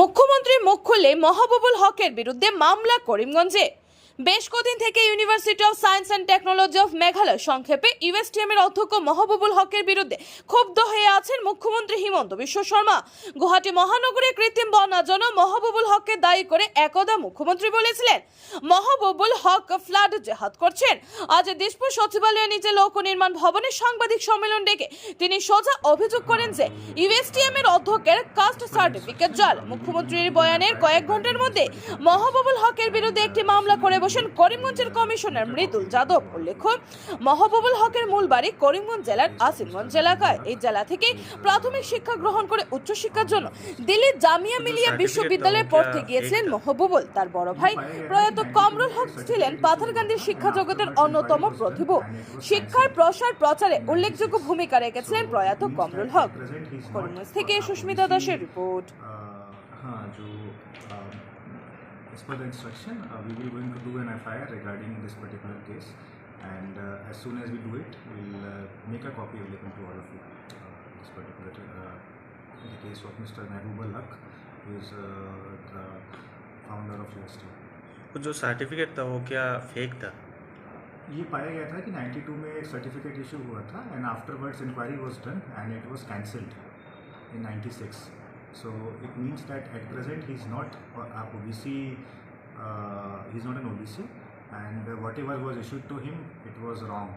মুখ্যমন্ত্রী মুখ খুলে মহাবুবুল হকের বিরুদ্ধে মামলা করিমগঞ্জে। বেশ কদিন থেকে university of science and technology of Meghalaya সংক্ষেপে ইউএসটিএম এর অধ্যক্ষ মহবুবুল হকের বিরুদ্ধে ক্ষুব্ধ হয়ে আছেন মুখ্যমন্ত্রী হিমন্ত বিশ্ব শর্মা। গুয়াহাটি মহানগরে কৃত্রিম বন্যার জন্য মহাবুবুল হককে দায়ী করে একদা মুখ্যমন্ত্রী বলেছিলেন, মহাবুবুল হক ফ্লাড জেহাদ করছেন। আজ দিসপুর সচিবালয়ে নিচে লোক নির্মাণ ভবনে সাংবাদিক সম্মেলন ডেকে তিনি সোজা অভিযোগ করেন যে ইউএসটিএম এর অধ্যক্ষের কাস্ট সার্টিফিকেট জাল। মুখ্যমন্ত্রীর বয়ানের কয়েক ঘণ্টার মধ্যে মহাবুবুল হকের বিরুদ্ধে একটি মামলা করে বসেন করিমগঞ্জের কমিশনার মৃদুল যাদব উল্লেখ্য মহাবুবুল হকের মূল বাড়ি করিমগঞ্জ জেলার আসিমগঞ্জ এলাকায়। এই জেলা থেকে প্রাথমিক শিক্ষা গ্রহণ করে উচ্চশিক্ষার জন্য দিল্লির জামিয়া মিলিয়া বিশ্ববিদ্যালয়ে পড়তে গিয়েছিলেন মহবুবুল। তার বড় ভাই প্রয়াত কমরুল হক ছিলেন পাথারকান্দির শিক্ষা জগতের অন্যতম প্রতিভ। শিক্ষার প্রসার প্রচারে উল্লেখযোগ্য ভূমিকা রেখেছিলেন প্রয়াত কমরুল হক। করিমগঞ্জ থেকে সুস্মিতা দাসের রিপোর্ট। हाँ जो um, as per the instruction uh, we will going to do an FIR regarding this particular case and uh, as soon as we do it we'll uh, make a copy available to all of you uh, this particular uh, the case of Mr. Mehboob Haq who is uh, the founder of UST वो जो certificate था वो क्या fake था ये पाया गया था कि 92 में एक सर्टिफिकेट इशू हुआ था and afterwards inquiry was done and it was cancelled in 96 so it means that at present he's not a OBC uh, he's not an OBC and uh, whatever was issued to him it was wrong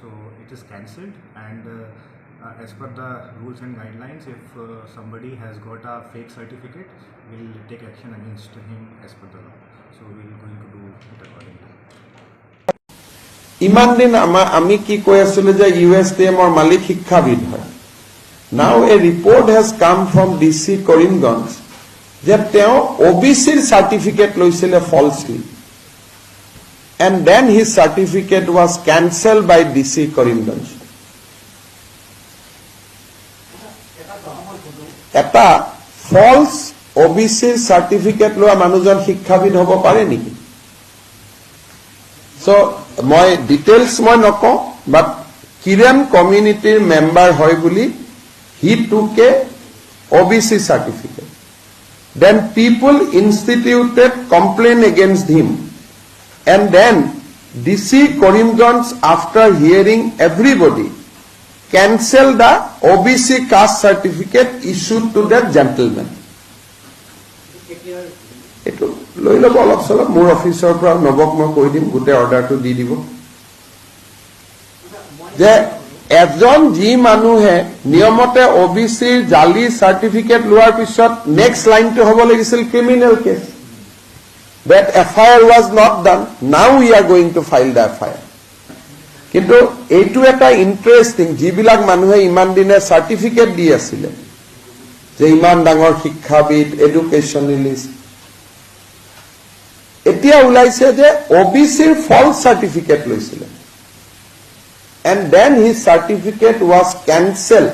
so it is cancelled and uh, uh, as per the rules and guidelines if uh, somebody has got a fake certificate we'll take action against him as per the law so we're going to do it accordingly ইমান দিন আমাৰ আমি কি কৈ আছিলো যে U S D এমৰ মালিক শিক্ষাবিদ হয় a report has come from DC চি কৰিমগঞ্জ যে তেওঁ অ বি চিৰ চাৰ্টিফিকেট লৈছিলে falsely and then his certificate was cancelled by DC চি কৰিমগঞ্জ এটা ফলছ অ বি চিৰ চাৰ্টিফিকেট লোৱা মানুহজন শিক্ষাবিদ হ'ব পাৰে নেকি? চ' মই ডিটেইলছ মই নকওঁ বাট কিৰেণ কমিউনিটিৰ মেম্বাৰ হয় বুলি C certificate then people instituted complaint against him and then D C Karimganj after hearing everybody cancel the O'' B C caste certificate issued to that gentlemen এইটো লৈ ল'ব অলপ চলপ মোৰ অফিচৰ পৰা নৱক মই কৈ দিম গোটেই অৰ্ডাৰটো দি দিব যে এজন যি মানুহে নিয়মতে অ বি চিৰ জালি চাৰ্টিফিকেট লোৱাৰ পিছত নেক্সট লাইনটো হ'ব লাগিছিল criminal case that F I R was not done now we are going to file the F I R কিন্তু এইটো এটা ইণ্টাৰেষ্টিং যিবিলাক মানুহে ইমান দিনে চাৰ্টিফিকেট দি আছিলে, যে ইমান ডাঙৰ শিক্ষাবিদ এডুকেশ্যনেলিষ্ট এতিয়া ওলাইছে যে অ বি চিৰ ফল্ছ চাৰ্টিফিকেট লৈছিলে। And his certificate was cancel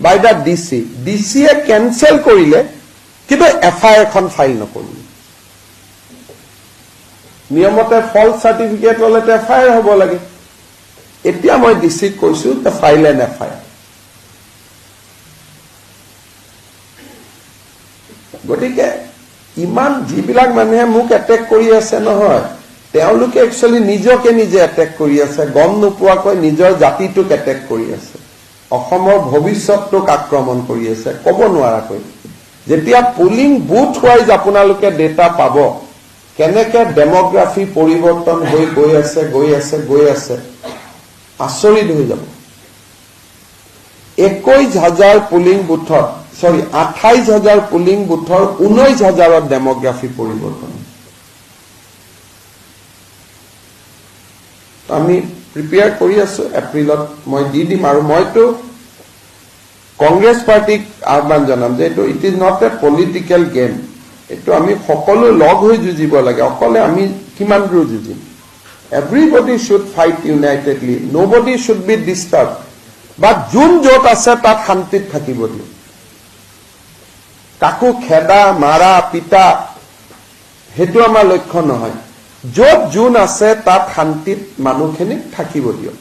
by the D C D চিয়ে কেনচেল কৰিলে, কিন্তু এফ আই এখন ফাইল নকৰিলে। নিয়মতে ফল্ছ চাৰ্টিফিকেট ল'লেতো এফ আই আৰ হ'ব লাগে। এতিয়া মই ডি চিক কৈছো file an F I R গতিকে, ইমান যিবিলাক মানুহে মোক এটেক কৰি আছে নহয় তেওঁলোকে একচুৱেলি নিজকে নিজে এটেক কৰি আছে, গম নোপোৱাকৈ নিজৰ জাতিটোক এটেক কৰি আছে। অসমৰ ভৱিষ্যতটোক আক্ৰমণ কৰি আছে, ক'ব নোৱাৰাকৈ। যেতিয়া পুলিং বুথ ৱাইজ আপোনালোকে ডেটা পাব, কেনেকে ডেমগ্ৰাফি পৰিৱৰ্তন হৈ গৈ আছে গৈ আছে গৈ আছে, আচৰিত হৈ যাব। একৈশ হাজাৰ পুলিং বুথত চৰি আঠাইশ হাজাৰ পুলিং বুথৰ ঊনৈশ হাজাৰত ডেমগ্ৰাফি পৰিৱৰ্তন। আমি প্ৰিপেয়াৰ কৰি আছো এপ্ৰিলত মই দি দিম আৰু মইতো কংগ্ৰেছ পাৰ্টিক আহ্বান জনাম যে এইটো it is not a political game এইটো আমি সকলো লগ হৈ যুঁজিব লাগে। অকলে আমি কিমান দূৰ যুঁজিম? Everybody should fight unitedly nobody should be disturbed বা যোন য'ত আছে, তাত শান্তিত থাকিব দিয়ক। কাকো খেদা, মাৰা পিতা সেইটো আমাৰ লক্ষ্য নহয়। য'ত জোন আছে তাত শান্তিত মানুহখিনিক থাকিব দিয়ক।